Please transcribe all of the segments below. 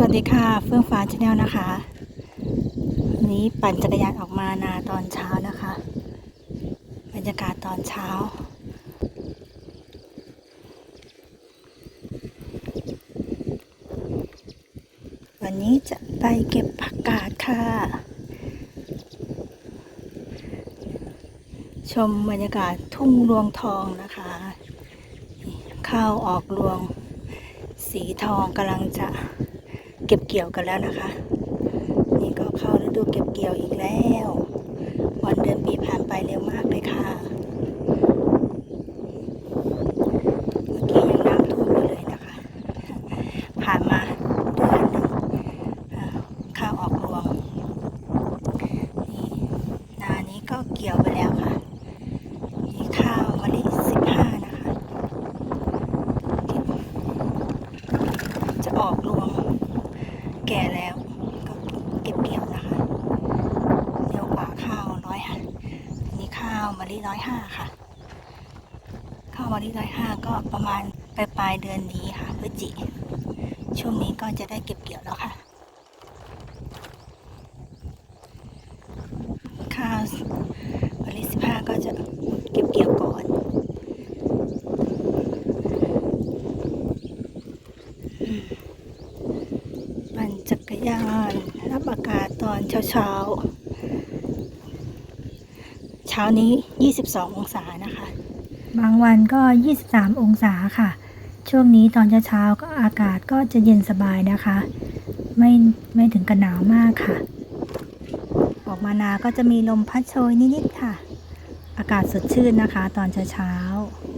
สวัสดีค่ะ เฟื่องฟ้าชาแนลนะคะ วันนี้ปั่นจักรยานออกมานาตอนเช้านะคะ บรรยากาศตอนเช้า วันนี้จะไปเก็บผักกาดค่ะ ชมบรรยากาศทุ่งรวงทองนะคะ ข้าวออกรวง สีทองกำลังจะ เก็บเกี่ยวกันแล้วนะคะ นี่ก็เข้าฤดูเก็บเกี่ยวอีกแล้ว วันเดือนปีผ่านไปเร็วมากเลยค่ะ เมื่อกี้ยังน้ำท่วมอยู่เลยนะคะ ผ่านมาเดือนหนึ่งอ่าข้าวออกรวง นี่นานี้ก็เกี่ยวไปแล้วค่ะ นี่ข้าวมะลิสิบห้านะคะ จะออกรวง แก่แล้วก็เก็บเกี่ยวนะคะเร็วกว่าข้าวร้อยห้านี่ข้าวมะลิร้อยห้าค่ะ ข้าวมะลิร้อยห้าก็ประมาณปลายปลายเดือนนี้ค่ะพฤศจิช่วงนี้ก็จะได้เก็บเกี่ยวแล้วค่ะ ข้าวมะลิสิบห้าก็จะเก็บเกี่ยวก่อนปั่นจักร ยานรับอากาศตอนเช้าเช้าๆเช้านี้ 22 องศานะคะ บางวันก็ 23 องศาค่ะ ช่วงนี้ตอนเช้าๆก็อากาศก็จะเย็นสบายนะคะ ไม่ไม่ถึงกับหนาวมากค่ะ ออกมานาก็จะมีลมพัดโชยนิดๆค่ะ อากาศสดชื่นนะคะ ตอนเช้า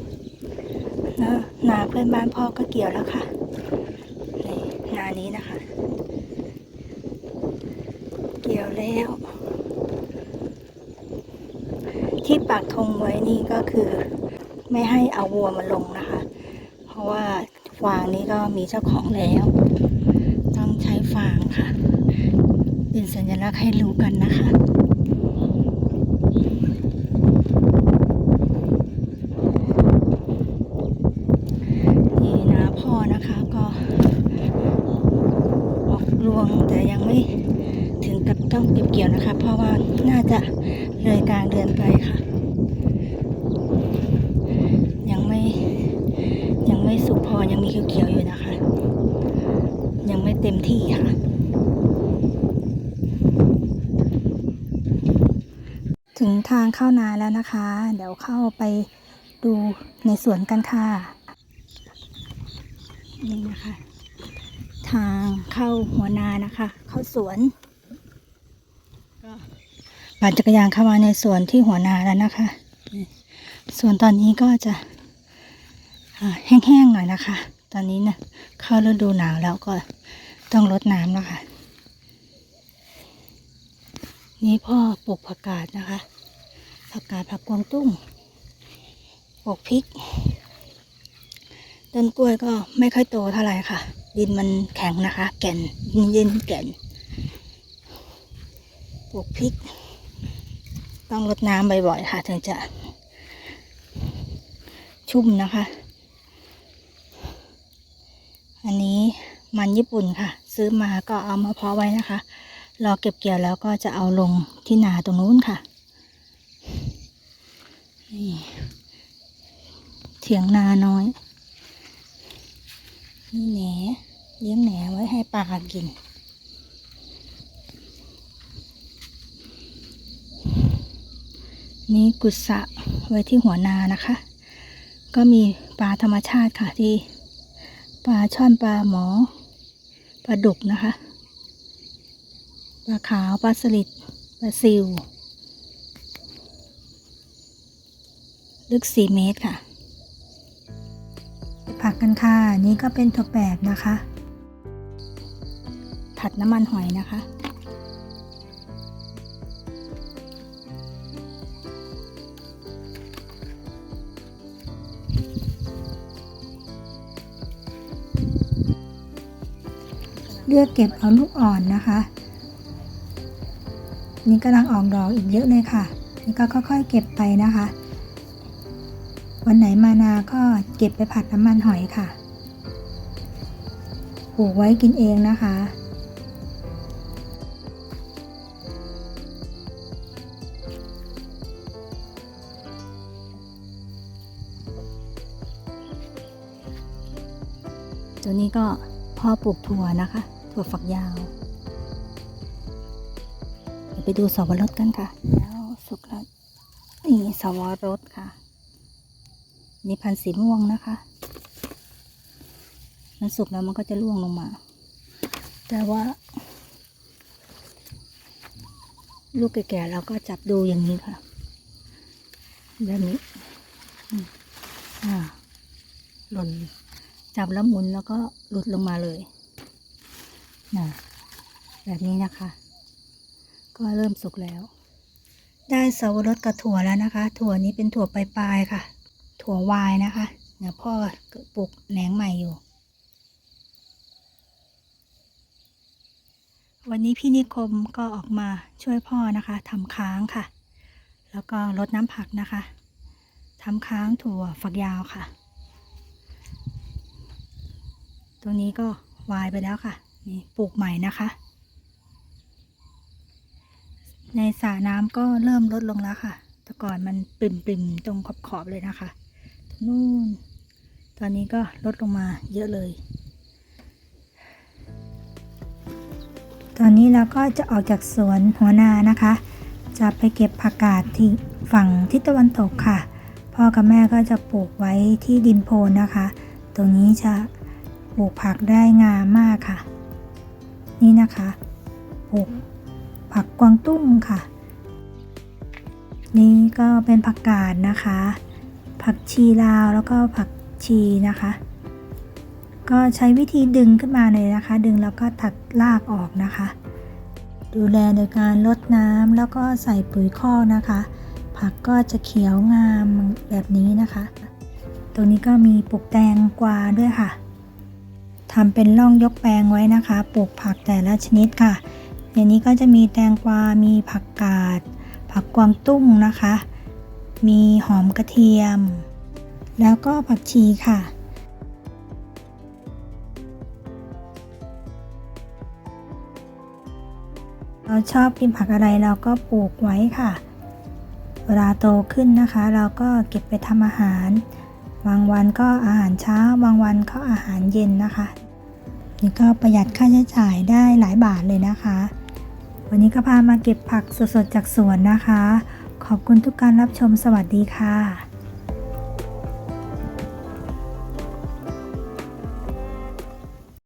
ๆแล้วนาเพื่อนบ้านพ่อก็เกี่ยวแล้วค่ะนี่นานี้นะคะ เดียวแล้ว ที่ปากธงไว้นี่ก็คือ ไม่ให้เอาวัวมาลงนะคะ เพราะว่าฟางนี้ก็มีเจ้าของแล้ว ต้องใช้ฟางค่ะ เป็นสัญลักษณ์ให้รู้กันนะคะนี่นะพ่อนะคะก็ออกรวงแต่ยังไม่ กับต้องเก็บเกี่ยวนะคะ เพราะว่าน่าจะเลยกลางเดือนไปค่ะ ยังไม่ยังไม่สุกพอยังมีเขียวๆอยู่นะคะ ยังไม่เต็มที่ค่ะ ถึงทางเข้านาแล้วนะคะ เดี๋ยวเข้าไปดูในสวนกันค่ะ นี่นะคะ ทางเข้าหัวนานะคะ เข้าสวน ปั่นจักรยานเข้ามาในสวนที่หัวนาแล้วนะคะนี่สวนตอนนี้ก็จะแห้งๆหน่อยนะคะ ตอนนี้นะเข้าฤดูหนาวแล้วก็ต้องรดน้ำแล้วค่ะ นี่พ่อปลูกผักกาดนะคะ ผักกาดผักกวางตุ้งปลูกพริก ต้นกล้วยก็ไม่ค่อยโตเท่าไหร่ค่ะ ดินมันแข็งนะคะ แก่นดินเย็นแก่นปลูกพริก ต้องรดน้ำบ่อยๆค่ะ ถึงจะชุ่มนะคะ อันนี้มันญี่ปุ่นค่ะ ซื้อมาก็เอามาเพาะไว้นะคะ รอเก็บเกี่ยวแล้วก็จะเอาลงที่นาตรงนู้นค่ะนี่เถียงนาน้อยนี่แหนเลี้ยงแหนไว้ให้ปลากิน นี่กุศะไว้ที่หัวนานะคะ ก็มีปลาธรรมชาติค่ะที่ปลาช่อนปลาหมอปลาดุกนะคะปลาขาวปลาสลิดปลาซิว ลึกสี่เมตรค่ะ ผักกันค่ะ นี่ก็เป็นถั่วแปบนะคะผัดน้ำมันหอยนะคะ เลือกเก็บเอาลูกอ่อนนะคะ นี่กำลังออกดอกอีกเยอะเลยค่ะ นี่ก็ค่อยๆเก็บไปนะคะ วันไหนมานาก็เก็บไปผัดน้ำมันหอยค่ะปลูกไว้กินเองนะคะตัวนี้ก็พ่อปลูกถั่วนะคะ ถั่วฝักยาว เดี๋ยวไปดูสวรสกันค่ะ แล้วสุกแล้วนี่สวรสค่ะ นี่พันธุ์สีม่วงนะคะ มันสุกแล้วมันก็จะร่วงลงมา แต่ว่า ลูกแก่ๆเราก็จับดูอย่างนี้ค่ะ แบบนี้อ่าหล่นจับแล้วหมุนแล้วก็หลุดลงมาเลย นะแบบนี้นะคะ ก็เริ่มสุกแล้ว ได้สาวรสกับถั่วแล้วนะคะ ถั่วนี้เป็นถั่วปลายๆค่ะ ถั่ววายนะคะเดี๋ยวพ่อปลูกแหนงใหม่อยู่ วันนี้พี่นิคมก็ออกมาช่วยพ่อนะคะทำค้างค่ะ แล้วก็รดน้ำผักนะคะทำค้างถั่วฝักยาวค่ะ ตัวนี้ก็วายไปแล้วค่ะ นี่ปลูกใหม่นะคะ ในสระน้ำก็เริ่มลดลงแล้วค่ะ แต่ก่อนมันปริมๆตรงขอบๆเลยนะคะนู่น ตอนนี้ก็ลดลงมาเยอะเลย ตอนนี้เราก็จะออกจากสวนหัวนานะคะ จะไปเก็บผักกาดที่ฝั่งทิศตะวันตกค่ะ พ่อกับแม่ก็จะปลูกไว้ที่ดินโพนนะคะ ตรงนี้จะปลูกผักได้งามมากค่ะ นี่นะคะปลูกผักกวางตุ้งค่ะ นี่ก็เป็นผักกาดนะคะ ผักชีลาวแล้วก็ผักชีนะคะ ก็ใช้วิธีดึงขึ้นมาเลยนะคะ ดึงแล้วก็ตัดรากออกนะคะ ดูแลโดยการลดน้ำแล้วก็ใส่ปุ๋ยคอกนะคะ ผักก็จะเขียวงามแบบนี้นะคะ ตรงนี้ก็มีปลูกแตงกวาด้วยค่ะ ทำเป็นร่องยกแปลงไว้นะคะ ปลูกผักแต่ละชนิดค่ะในนี้ก็จะมีแตงกวา มีผักกาด ผักกวางตุ้งนะคะ มีหอมกระเทียม แล้วก็ผักชีค่ะเราชอบกินผักอะไรเราก็ปลูกไว้ค่ะ เวลาโตขึ้นนะคะ เราก็เก็บไปทำอาหาร บางวันก็อาหารเช้า บางวันก็อาหารเย็นนะคะ นี่ก็ประหยัดค่าใช้จ่ายได้หลายบาทเลยนะคะ วันนี้ก็พามาเก็บผักสดๆจากสวนนะคะ ขอบคุณทุกการรับชมสวัสดีค่ะ